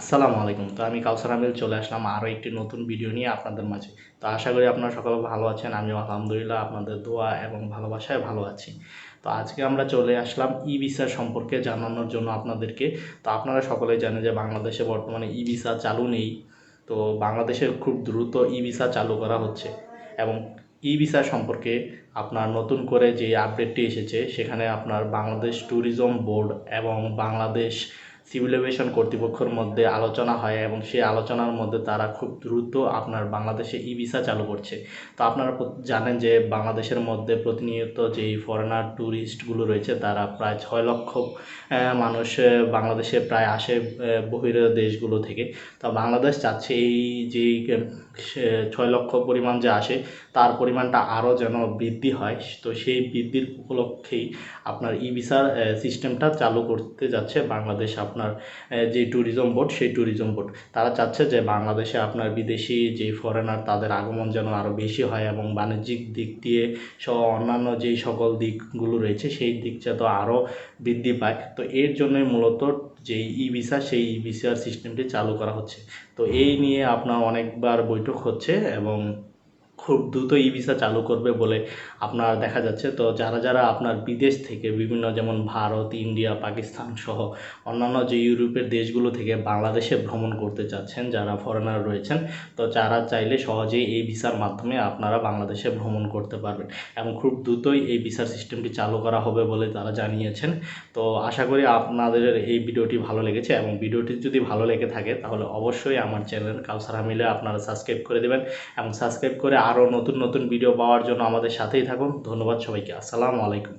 আসসালামু আলাইকুম। তো আমি কাউসার আমিল চলে আসলাম আরও একটি নতুন ভিডিও নিয়ে আপনাদের মাঝে। তো আশা করি আপনারা সকলে ভালো আছেন, আমিও আলহামদুলিল্লাহ আপনাদের দোয়া এবং ভালোবাসায় ভালো আছি। তো আজকে আমরা চলে আসলাম ই ভিসা সম্পর্কে জানানোর জন্য আপনাদেরকে। তো আপনারা সকলেই জানেন যে বাংলাদেশে বর্তমানে ই ভিসা চালু নেই। তো বাংলাদেশে খুব দ্রুত ই ভিসা চালু করা হচ্ছে এবং ই ভিসা সম্পর্কে আপনার নতুন করে যে আপডেটটি এসেছে, সেখানে আপনার বাংলাদেশ ট্যুরিজম বোর্ড এবং বাংলাদেশ সিভিল এভিয়েশন কর্তৃপক্ষের মধ্যে আলোচনা হয় এবং সেই আলোচনার মধ্যে তারা খুব দ্রুত আপনার বাংলাদেশে ই ভিসা চালু করছে। তো আপনারা জানেন যে বাংলাদেশের মধ্যে প্রতিনিয়ত যেই ফরেনার ট্যুরিস্টগুলো রয়েছে, তারা প্রায় ছয় লক্ষ মানুষ বাংলাদেশে প্রায় আসে বহির দেশগুলো থেকে। তো বাংলাদেশ চাচ্ছে এই যে ছয় লক্ষ পরিমাণ যে আসে, তার পরিমাণটা আরও যেন বৃদ্ধি হয়। তো সেই বৃদ্ধির উপলক্ষেই আপনার ই ভিসার সিস্টেমটা চালু করতে যাচ্ছে বাংলাদেশ আপনার যে ট্যুরিজম বোর্ড সেই ট্যুরিজম বোর্ড তারা চাচ্ছে যে বাংলাদেশে আপনার বিদেশি যে ফরেনার তাদের আগমন যেন আরও বেশি হয় এবং বাণিজ্যিক দিক দিয়ে সহ অন্যান্য যেই সকল দিকগুলো রয়েছে, সেই দিক যাতে আরও বৃদ্ধি পায়। তো এর জন্যই মূলত যেই ই ভিসা সেই ই ভিসার সিস্টেমটি চালু করা হচ্ছে। তো এই নিয়ে আপনার অনেকবার বৈঠক হচ্ছে এবং খুব দ্রুত ই ভিসা চালু করবে বলে আপনার দেখা যাচ্ছে। তো যারা যারা আপনার বিদেশ থেকে বিভিন্ন যেমন ভারত, ইন্ডিয়া, পাকিস্তান সহ অন্যান্য যে ইউরোপের দেশগুলো থেকে বাংলাদেশে ভ্রমণ করতে চাচ্ছেন, যারা ফরেনার রয়েছেন, তো যারা চাইলে সহজেই এই ভিসার মাধ্যমে আপনারা বাংলাদেশে ভ্রমণ করতে পারবেন এবং খুব দ্রুতই এই ভিসার সিস্টেমটি চালু করা হবে বলে তারা জানিয়েছেন। তো আশা করি আপনাদের এই ভিডিওটি ভালো লেগেছে এবং ভিডিওটি যদি ভালো লেগে থাকে তাহলে অবশ্যই আমার চ্যানেল কাউসার হামিলে আপনারা সাবস্ক্রাইব করে দেবেন এবং সাবস্ক্রাইব করে আরও নতুন নতুন ভিডিও পাওয়ার জন্য আমাদের সাথেই থাকুন। ধন্যবাদ সবাইকে। আসসালামু আলাইকুম।